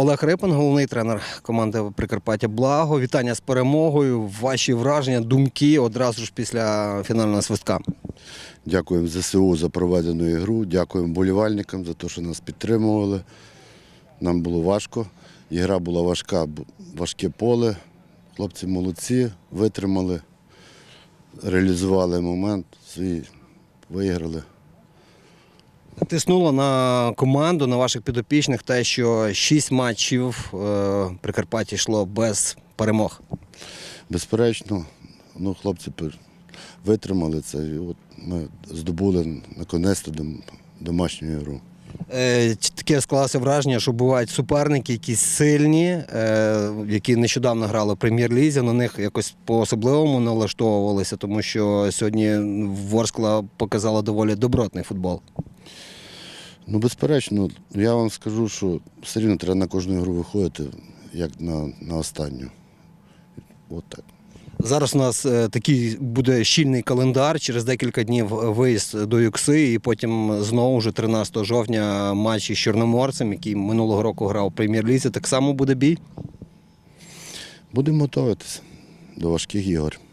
Олег Рипин, головний тренер команди Прикарпаття Благо. Вітання з перемогою. Ваші враження, думки одразу ж після фінального свистка. Дякуємо ЗСУ за проведену ігру, дякуємо болівальникам за те, що нас підтримували. Нам було важко. Ігра була важка, важке поле. Хлопці молодці, витримали, реалізували момент, свій виграли. Тиснуло на команду, на ваших підопічних те, що шість матчів е, Прикарпаття йшло без перемог. Безперечно, ну, хлопці витримали це. І от ми здобули наконець-то дом- домашню ігру. Е, Таке склалося враження, що бувають суперники, якісь сильні, е, які нещодавно грали в прем'єр-лізі. На них якось по-особливому налаштовувалися, тому що сьогодні Ворскла показала доволі добротний футбол. Ну, безперечно, я вам скажу, що все рівно треба на кожну ігру виходити, як на, на останню. От так. Зараз у нас е, такий буде щільний календар. Через декілька днів виїзд до Юкси, і потім знову вже 13 жовтня матч із Чорноморцем, який минулого року грав у прем'єр-лізі. Так само буде бій. Будемо готуватися до важких ігор.